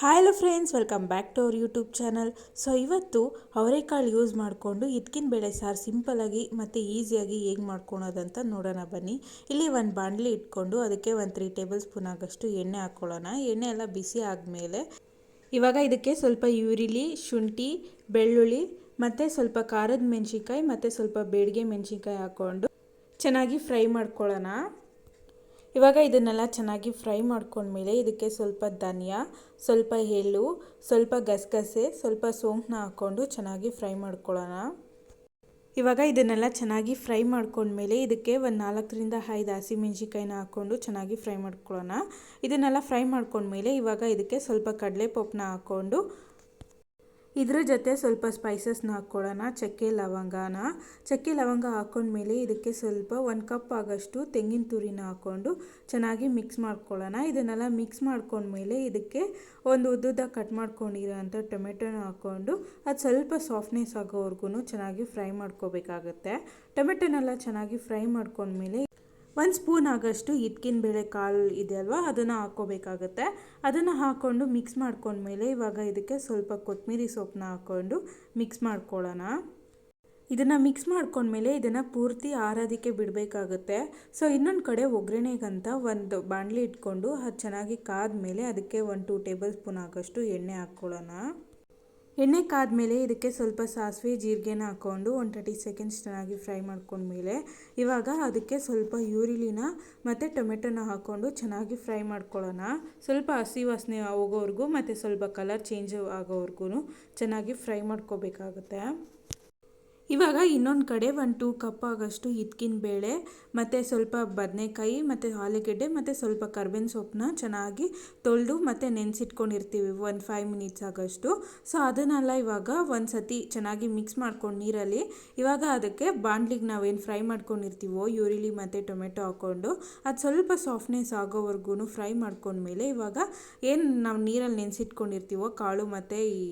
Hi hello friends welcome back to our YouTube channel so ಇವತ್ತು ಅವರೆಕಾಳು use ಮಾಡಿಕೊಂಡು ಇದಕ್ಕಿನ ಬೇಳೆ ಸಾರು ಸಿಂಪಲಾಗಿ ಮತ್ತು ಈಸಿಯಾಗಿ ಹೇಗೆ ಮಾಡ್ಕೊಳೋದಂತ ನೋಡೋಣ ಬನ್ನಿ. ಇಲ್ಲಿ ಒಂದು ಬಾಣಲಿ ಇಟ್ಕೊಂಡು ಅದಕ್ಕೆ ಒಂದು ತ್ರೀ ಟೇಬಲ್ ಸ್ಪೂನ್ ಆಗಷ್ಟು ಎಣ್ಣೆ ಹಾಕ್ಕೊಳ್ಳೋಣ ಎಣ್ಣೆ ಎಲ್ಲ ಬಿಸಿ ಆದಮೇಲೆ ಇವಾಗ ಇದಕ್ಕೆ ಸ್ವಲ್ಪ ಈರುಳ್ಳಿ, ಶುಂಠಿ, ಬೆಳ್ಳುಳ್ಳಿ ಮತ್ತು ಸ್ವಲ್ಪ ಖಾರದ ಮೆಣಸಿನ್ಕಾಯಿ ಮತ್ತು ಸ್ವಲ್ಪ ಬೇಡಿಗೆ ಮೆಣಸಿನ್ಕಾಯಿ ಹಾಕ್ಕೊಂಡು ಚೆನ್ನಾಗಿ ಫ್ರೈ ಮಾಡ್ಕೊಳ್ಳೋಣ. ಇವಾಗ ಇದನ್ನೆಲ್ಲ ಚೆನ್ನಾಗಿ ಫ್ರೈ ಮಾಡ್ಕೊಂಡ್ಮೇಲೆ ಇದಕ್ಕೆ ಸ್ವಲ್ಪ ಧನಿಯಾ, ಸ್ವಲ್ಪ ಎಳ್ಳು, ಸ್ವಲ್ಪ ಗಸಗಸೆ, ಸ್ವಲ್ಪ ಸೋಂಪನ್ನ ಹಾಕ್ಕೊಂಡು ಚೆನ್ನಾಗಿ ಫ್ರೈ ಮಾಡ್ಕೊಳ್ಳೋಣ. ಇವಾಗ ಇದನ್ನೆಲ್ಲ ಚೆನ್ನಾಗಿ ಫ್ರೈ ಮಾಡ್ಕೊಂಡ್ಮೇಲೆ ಇದಕ್ಕೆ ಒಂದು ನಾಲ್ಕರಿಂದ ಐದು ಹಸಿಮೆಣ್ಸಿಕಾಯಿನ ಹಾಕ್ಕೊಂಡು ಚೆನ್ನಾಗಿ ಫ್ರೈ ಮಾಡ್ಕೊಳ್ಳೋಣ. ಇದನ್ನೆಲ್ಲ ಫ್ರೈ ಮಾಡ್ಕೊಂಡ್ಮೇಲೆ ಇವಾಗ ಇದಕ್ಕೆ ಸ್ವಲ್ಪ ಕಡಲೆಪಪ್ಪನ್ನ ಹಾಕ್ಕೊಂಡು ಇದ್ರ ಜೊತೆ ಸ್ವಲ್ಪ ಸ್ಪೈಸಸ್ನ ಹಾಕ್ಕೊಳ್ಳೋಣ. ಚಕ್ಕೆ, ಲವಂಗನ. ಚಕ್ಕೆ, ಲವಂಗ ಹಾಕ್ಕೊಂಡ್ಮೇಲೆ ಇದಕ್ಕೆ ಸ್ವಲ್ಪ ಒಂದು ಕಪ್ ಆಗೋಷ್ಟು ತೆಂಗಿನ ತುರಿನ ಹಾಕ್ಕೊಂಡು ಚೆನ್ನಾಗಿ ಮಿಕ್ಸ್ ಮಾಡ್ಕೊಳ್ಳೋಣ. ಇದನ್ನೆಲ್ಲ ಮಿಕ್ಸ್ ಮಾಡ್ಕೊಂಡ್ಮೇಲೆ ಇದಕ್ಕೆ ಒಂದು ಉದ್ದುದ ಕಟ್ ಮಾಡ್ಕೊಂಡಿರೋಂಥ ಟೊಮೆಟೊನ ಹಾಕ್ಕೊಂಡು ಅದು ಸ್ವಲ್ಪ ಸಾಫ್ಟ್ನೆಸ್ ಆಗೋವರೆಗೂ ಚೆನ್ನಾಗಿ ಫ್ರೈ ಮಾಡ್ಕೋಬೇಕಾಗತ್ತೆ. ಟೊಮೆಟೊನೆಲ್ಲ ಚೆನ್ನಾಗಿ ಫ್ರೈ ಮಾಡ್ಕೊಂಡ್ಮೇಲೆ ಒಂದು ಸ್ಪೂನ್ ಆಗೋಷ್ಟು ಇದ್ಕಿನ ಬೇಳೆ ಕಾಳು ಅಲ್ವಾ, ಅದನ್ನು ಹಾಕ್ಕೋಬೇಕಾಗತ್ತೆ. ಅದನ್ನು ಹಾಕ್ಕೊಂಡು ಮಿಕ್ಸ್ ಮಾಡ್ಕೊಂಡ್ಮೇಲೆ ಇವಾಗ ಇದಕ್ಕೆ ಸ್ವಲ್ಪ ಕೊತ್ತಂಬರಿ ಸೊಪ್ಪನ್ನ ಹಾಕ್ಕೊಂಡು ಮಿಕ್ಸ್ ಮಾಡ್ಕೊಳ್ಳೋಣ. ಇದನ್ನು ಮಿಕ್ಸ್ ಮಾಡ್ಕೊಂಡ್ಮೇಲೆ ಇದನ್ನು ಪೂರ್ತಿ ಆರೋದಕ್ಕೆ ಬಿಡಬೇಕಾಗುತ್ತೆ. ಸೊ, ಇನ್ನೊಂದು ಕಡೆ ಒಗ್ಗರಣೆಗಂತ ಒಂದು ಬಾಣಲಿ ಇಟ್ಕೊಂಡು ಅದು ಚೆನ್ನಾಗಿ ಕಾದ ಮೇಲೆ ಅದಕ್ಕೆ ಒಂದು ಟೂ ಟೇಬಲ್ ಸ್ಪೂನ್ ಆಗೋಷ್ಟು ಎಣ್ಣೆ ಹಾಕ್ಕೊಳ್ಳೋಣ. ಎಣ್ಣೆ ಕಾದ್ಮೇಲೆ ಇದಕ್ಕೆ ಸ್ವಲ್ಪ ಸಾಸಿವೆ, ಜೀರಿಗೆನ ಹಾಕ್ಕೊಂಡು ಒಂದು ತರ್ಟಿ ಸೆಕೆಂಡ್ಸ್ ಚೆನ್ನಾಗಿ ಫ್ರೈ ಮಾಡ್ಕೊಂಡ್ಮೇಲೆ ಇವಾಗ ಅದಕ್ಕೆ ಸ್ವಲ್ಪ ಈರುಳ್ಳಿನ ಮತ್ತು ಟೊಮೆಟೊನ ಹಾಕ್ಕೊಂಡು ಚೆನ್ನಾಗಿ ಫ್ರೈ ಮಾಡ್ಕೊಳ್ಳೋಣ. ಸ್ವಲ್ಪ ಹಸಿ ವಾಸನೆ ಹೋಗೋವರೆಗೂ ಮತ್ತು ಸ್ವಲ್ಪ ಕಲರ್ ಚೇಂಜ್ ಆಗೋವರೆಗೂ ಚೆನ್ನಾಗಿ ಫ್ರೈ ಮಾಡ್ಕೋಬೇಕಾಗುತ್ತೆ. ಇವಾಗ ಇನ್ನೊಂದು ಕಡೆ ಒಂದು ಟೂ ಕಪ್ ಆಗೋಷ್ಟು ಇದ್ಕಿನ ಬೇಳೆ, ಮತ್ತು ಸ್ವಲ್ಪ ಬದನೆಕಾಯಿ, ಮತ್ತು ಆಲೂಗೆಡ್ಡೆ, ಮತ್ತು ಸ್ವಲ್ಪ ಕರ್ಬೇವಿನ ಸೊಪ್ಪನ್ನ ಚೆನ್ನಾಗಿ ತೊಳೆದು ಮತ್ತು ನೆನೆಸಿಟ್ಕೊಂಡಿರ್ತೀವಿ ಒಂದು ಫೈವ್ ಮಿನಿಟ್ಸ್ ಆಗೋಷ್ಟು. ಸೊ ಅದನ್ನೆಲ್ಲ ಇವಾಗ ಒಂದು ಸತಿ ಚೆನ್ನಾಗಿ ಮಿಕ್ಸ್ ಮಾಡ್ಕೊಂಡು ನೀರಲ್ಲಿ. ಇವಾಗ ಅದಕ್ಕೆ ಬಾಂಡ್ಲಿಗೆ ನಾವೇನು ಫ್ರೈ ಮಾಡ್ಕೊಂಡಿರ್ತೀವೋ ಈರುಳ್ಳಿ ಮತ್ತು ಟೊಮೆಟೊ ಹಾಕ್ಕೊಂಡು, ಅದು ಸ್ವಲ್ಪ ಸಾಫ್ಟ್ನೆಸ್ ಆಗೋವರೆಗೂ ಫ್ರೈ ಮಾಡ್ಕೊಂಡ್ಮೇಲೆ ಇವಾಗ ಏನು ನಾವು ನೀರಲ್ಲಿ ನೆನೆಸಿಟ್ಕೊಂಡಿರ್ತೀವೋ, ಕಾಳು ಮತ್ತು ಈ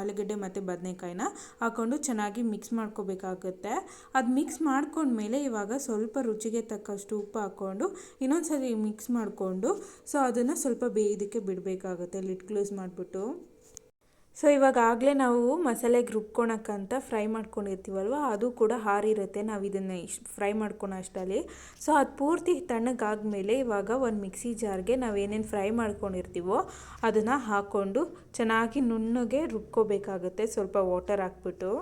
ಆಲೂಗಡ್ಡೆ ಮತ್ತು ಬದನೆಕಾಯಿನ ಹಾಕ್ಕೊಂಡು ಚೆನ್ನಾಗಿ ಮಿಕ್ಸ್ ಮಾಡಿ ಮಾಡ್ಕೋಬೇಕಾಗುತ್ತೆ. ಅದು ಮಿಕ್ಸ್ ಮಾಡ್ಕೊಂಡ್ಮೇಲೆ ಇವಾಗ ಸ್ವಲ್ಪ ರುಚಿಗೆ ತಕ್ಕಷ್ಟು ಉಪ್ಪು ಹಾಕ್ಕೊಂಡು ಇನ್ನೊಂದ್ಸರಿ ಮಿಕ್ಸ್ ಮಾಡಿಕೊಂಡು ಸೊ ಅದನ್ನು ಸ್ವಲ್ಪ ಬೇಯೋದಕ್ಕೆ ಬಿಡಬೇಕಾಗುತ್ತೆ ಲಿಡ್ ಕ್ಲೋಸ್ ಮಾಡಿಬಿಟ್ಟು. ಸೊ ಇವಾಗ ಆಗಲೇ ನಾವು ಮಸಾಲೆಗೆ ರುಬ್ಕೊಳಕ್ಕಂತ ಫ್ರೈ ಮಾಡ್ಕೊಂಡಿರ್ತೀವಲ್ವ, ಅದು ಕೂಡ ಹಾರಿರುತ್ತೆ. ನಾವು ಇದನ್ನು ಫ್ರೈ ಮಾಡ್ಕೊಳೋ ಅಷ್ಟಲ್ಲಿ. ಸೊ ಅದು ಪೂರ್ತಿ ತಣ್ಣಗಾದ್ಮೇಲೆ ಇವಾಗ ಒಂದು ಮಿಕ್ಸಿ ಜಾರ್ಗೆ ನಾವು ಏನೇನು ಫ್ರೈ ಮಾಡ್ಕೊಂಡಿರ್ತೀವೋ ಅದನ್ನು ಹಾಕ್ಕೊಂಡು ಚೆನ್ನಾಗಿ ನುಣ್ಣಗೆ ರುಬ್ಕೋಬೇಕಾಗುತ್ತೆ. ಸ್ವಲ್ಪ ವಾಟರ್ ಹಾಕ್ಬಿಟ್ಟು.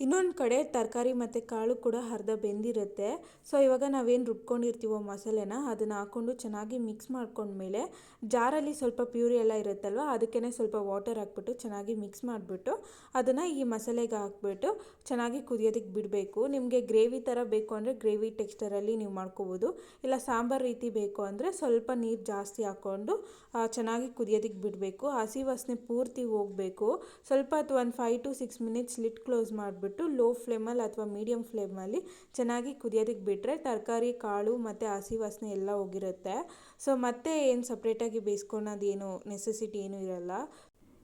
ಇನ್ನೊಂದು ಕಡೆ ತರಕಾರಿ ಮತ್ತು ಕಾಳು ಕೂಡ ಅರ್ಧ ಬೆಂದಿರುತ್ತೆ. ಸೊ ಇವಾಗ ನಾವೇನು ರುಬ್ಕೊಂಡಿರ್ತೀವೋ ಮಸಾಲೆನ ಅದನ್ನು ಹಾಕ್ಕೊಂಡು ಚೆನ್ನಾಗಿ ಮಿಕ್ಸ್ ಮಾಡ್ಕೊಂಡ್ಮೇಲೆ ಜಾರಲ್ಲಿ ಸ್ವಲ್ಪ ಪ್ಯೂರಿ ಎಲ್ಲ ಇರುತ್ತಲ್ವ ಅದಕ್ಕೇ ಸ್ವಲ್ಪ ವಾಟರ್ ಹಾಕ್ಬಿಟ್ಟು ಚೆನ್ನಾಗಿ ಮಿಕ್ಸ್ ಮಾಡಿಬಿಟ್ಟು ಅದನ್ನು ಈ ಮಸಾಲೆಗೆ ಹಾಕ್ಬಿಟ್ಟು ಚೆನ್ನಾಗಿ ಕುದಿಯೋದಕ್ಕೆ ಬಿಡಬೇಕು. ನಿಮಗೆ ಗ್ರೇವಿ ಥರ ಬೇಕು ಅಂದರೆ ಗ್ರೇವಿ ಟೆಕ್ಸ್ಟರಲ್ಲಿ ನೀವು ಮಾಡ್ಕೋಬೋದು. ಇಲ್ಲ ಸಾಂಬಾರು ರೀತಿ ಬೇಕು ಅಂದರೆ ಸ್ವಲ್ಪ ನೀರು ಜಾಸ್ತಿ ಹಾಕ್ಕೊಂಡು ಚೆನ್ನಾಗಿ ಕುದಿಯೋದಕ್ಕೆ ಬಿಡಬೇಕು. ಹಸಿ ವಾಸನೆ ಪೂರ್ತಿ ಹೋಗಬೇಕು. ಸ್ವಲ್ಪ ಅಥವಾ ಒಂದು five to six minutes lid close ಮಾಡಿಬಿಟ್ಟು ಬಿಟ್ಟು ಲೋ ಫ್ಲೇಮಲ್ಲಿ ಅಥವಾ ಮೀಡಿಯಮ್ ಫ್ಲೇಮಲ್ಲಿ ಚೆನ್ನಾಗಿ ಕುದಿಯೋದಕ್ಕೆ ಬಿಟ್ಟರೆ ತರಕಾರಿ, ಕಾಳು ಮತ್ತು ಹಸಿ ವಾಸನೆ ಎಲ್ಲ ಹೋಗಿರುತ್ತೆ. ಸೊ ಮತ್ತೆ ಏನು ಸಪ್ರೇಟಾಗಿ ಏನು ನೆಸೆಸಿಟಿ ಏನೂ ಇರಲ್ಲ.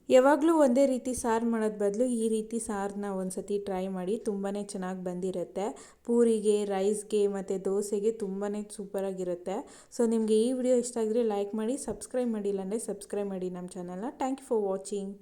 ಯಾವಾಗಲೂ ಒಂದೇ ರೀತಿ ಸಾರು ಮಾಡೋದು ಬದಲು ಈ ರೀತಿ ಸಾರನ್ನ ಒಂದು ಸತಿ ಟ್ರೈ ಮಾಡಿ ತುಂಬಾ ಚೆನ್ನಾಗಿ ಬಂದಿರುತ್ತೆ. ಪೂರಿಗೆ ರೈಸ್ಗೆ ಮತ್ತು ದೋಸೆಗೆ ತುಂಬಾ ಸೂಪರಾಗಿರುತ್ತೆ ಸೊ ನಿಮಗೆ ಈ ವಿಡಿಯೋ ಇಷ್ಟ ಆಗಿದ್ರೆ ಲೈಕ್ ಮಾಡಿ ಸಬ್ಸ್ಕ್ರೈಬ್ ಮಾಡಿಲ್ಲ ಅಂದರೆ ಸಬ್ಸ್ಕ್ರೈಬ್ ಮಾಡಿ ನಮ್ಮ ಚಾನಲ್ನ ಥ್ಯಾಂಕ್ ಯು ಫಾರ್ ವಾಚಿಂಗ್